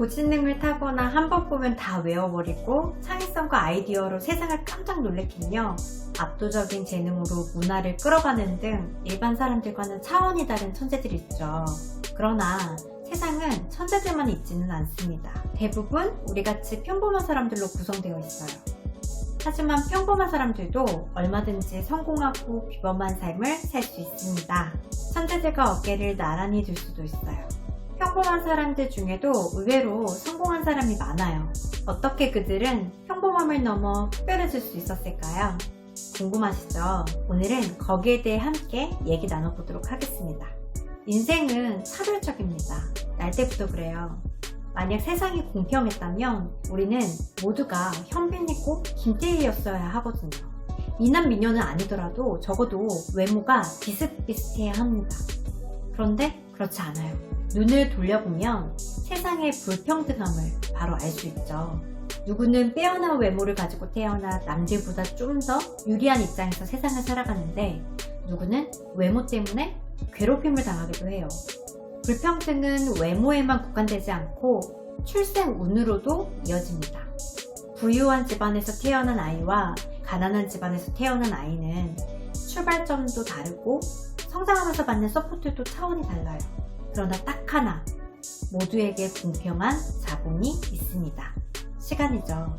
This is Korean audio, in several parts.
고지능을 타거나 한 번 보면 다 외워버리고 창의성과 아이디어로 세상을 깜짝 놀래키며 압도적인 재능으로 문화를 끌어가는 등 일반 사람들과는 차원이 다른 천재들이 있죠. 그러나 세상은 천재들만 있지는 않습니다. 대부분 우리같이 평범한 사람들로 구성되어 있어요. 하지만 평범한 사람들도 얼마든지 성공하고 비범한 삶을 살 수 있습니다. 천재들과 어깨를 나란히 둘 수도 있어요. 평범한 사람들 중에도 의외로 성공한 사람이 많아요. 어떻게 그들은 평범함을 넘어 특별해질 수 있었을까요? 궁금하시죠? 오늘은 거기에 대해 함께 얘기 나눠보도록 하겠습니다. 인생은 차별적입니다. 날 때부터 그래요. 만약 세상이 공평했다면 우리는 모두가 현빈이고 김태희였어야 하거든요. 미남 미녀는 아니더라도 적어도 외모가 비슷비슷해야 합니다. 그런데 그렇지 않아요. 눈을 돌려보면 세상의 불평등함을 바로 알 수 있죠. 누구는 빼어난 외모를 가지고 태어나 남들보다 좀 더 유리한 입장에서 세상을 살아가는데 누구는 외모 때문에 괴롭힘을 당하기도 해요. 불평등은 외모에만 국한되지 않고 출생 운으로도 이어집니다. 부유한 집안에서 태어난 아이와 가난한 집안에서 태어난 아이는 출발점도 다르고 성장하면서 받는 서포트도 차원이 달라요. 그러나 딱 하나, 모두에게 공평한 자본이 있습니다. 시간이죠.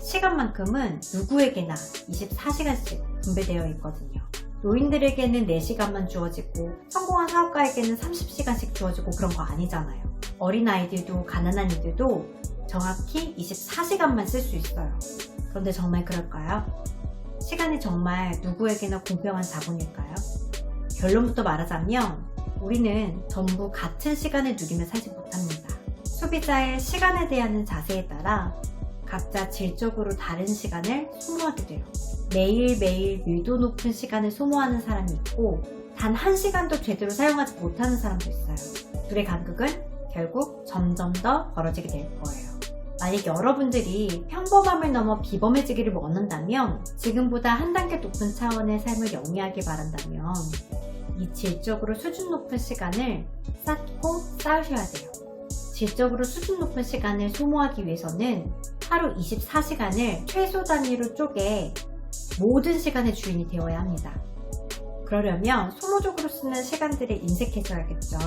시간만큼은 누구에게나 24시간씩 분배되어 있거든요. 노인들에게는 4시간만 주어지고 성공한 사업가에게는 30시간씩 주어지고 그런 거 아니잖아요. 어린아이들도 가난한 이들도 정확히 24시간만 쓸 수 있어요. 그런데 정말 그럴까요? 시간이 정말 누구에게나 공평한 자본일까요? 결론부터 말하자면 우리는 전부 같은 시간을 누리며 살지 못합니다. 소비자의 시간에 대한 자세에 따라 각자 질적으로 다른 시간을 소모하게 돼요. 매일매일 밀도 높은 시간을 소모하는 사람이 있고 단 한 시간도 제대로 사용하지 못하는 사람도 있어요. 둘의 간극은 결국 점점 더 벌어지게 될 거예요. 만약 여러분들이 평범함을 넘어 비범해지기를 원한다면 지금보다 한 단계 높은 차원의 삶을 영위하길 바란다면 이 질적으로 수준 높은 시간을 쌓고 쌓으셔야 돼요. 질적으로 수준 높은 시간을 소모하기 위해서는 하루 24시간을 최소 단위로 쪼개 모든 시간의 주인이 되어야 합니다. 그러려면 소모적으로 쓰는 시간들을 인색해줘야겠죠.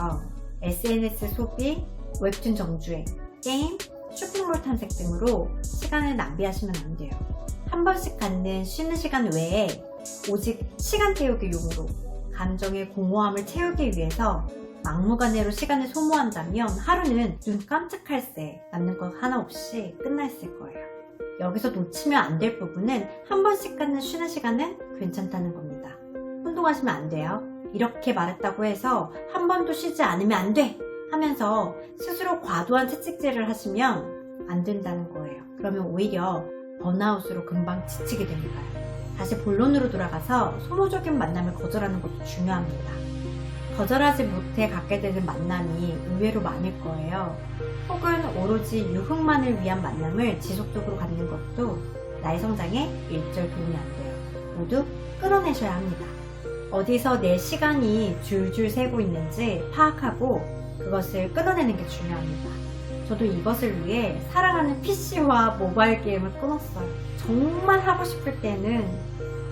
SNS 소비, 웹툰 정주행, 게임, 쇼핑몰 탐색 등으로 시간을 낭비하시면 안 돼요. 한 번씩 갖는 쉬는 시간 외에 오직 시간 태우기 용으로 감정의 공허함을 채우기 위해서 막무가내로 시간을 소모한다면 하루는 눈 깜짝할 새 남는 것 하나 없이 끝나 있을 거예요. 여기서 놓치면 안 될 부분은 한 번씩 갖는 쉬는 시간은 괜찮다는 겁니다. 혼동하시면 안 돼요. 이렇게 말했다고 해서 한 번도 쉬지 않으면 안 돼! 하면서 스스로 과도한 채찍질을 하시면 안 된다는 거예요. 그러면 오히려 번아웃으로 금방 지치게 됩니다. 다시 본론으로 돌아가서 소모적인 만남을 거절하는 것도 중요합니다. 거절하지 못해 갖게 되는 만남이 의외로 많을 거예요. 혹은 오로지 유흥만을 위한 만남을 지속적으로 갖는 것도 나의 성장에 일절 도움이 안 돼요. 모두 끌어내셔야 합니다. 어디서 내 시간이 줄줄 새고 있는지 파악하고 그것을 끊어내는 게 중요합니다. 저도 이것을 위해 사랑하는 PC와 모바일 게임을 끊었어요. 정말 하고 싶을 때는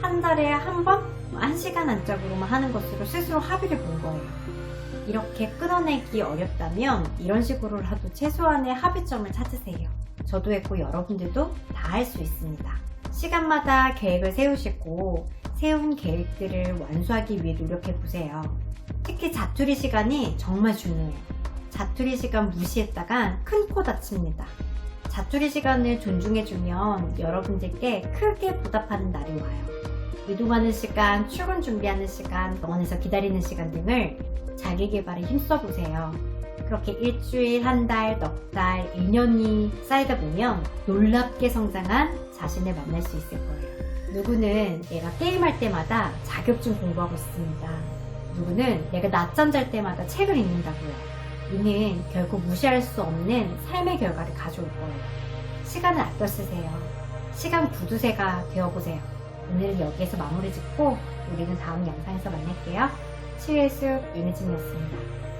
한 달에 한 번, 한 시간 안짝으로만 하는 것으로 스스로 합의를 본 거예요. 이렇게 끊어내기 어렵다면 이런 식으로라도 최소한의 합의점을 찾으세요. 저도 했고 여러분들도 다 할 수 있습니다. 시간마다 계획을 세우시고 세운 계획들을 완수하기 위해 노력해 보세요. 특히 자투리 시간이 정말 중요해요. 자투리 시간 무시했다간 큰코 다칩니다. 자투리 시간을 존중해주면 여러분들께 크게 보답하는 날이 와요. 이동하는 시간, 출근 준비하는 시간, 병원에서 기다리는 시간 등을 자기 개발에 힘써보세요. 그렇게 일주일, 한 달, 넉 달, 1년이 쌓이다 보면 놀랍게 성장한 자신을 만날 수 있을 거예요. 누구는 내가 게임할 때마다 자격증 공부하고 있습니다. 누구는 내가 낮잠 잘 때마다 책을 읽는다고요. 이는 결국 무시할 수 없는 삶의 결과를 가져올 거예요. 시간을 아껴 쓰세요. 시간 구두쇠가 되어보세요. 오늘은 여기에서 마무리 짓고 우리는 다음 영상에서 만날게요. 치유의 숲 윤혜진이었습니다.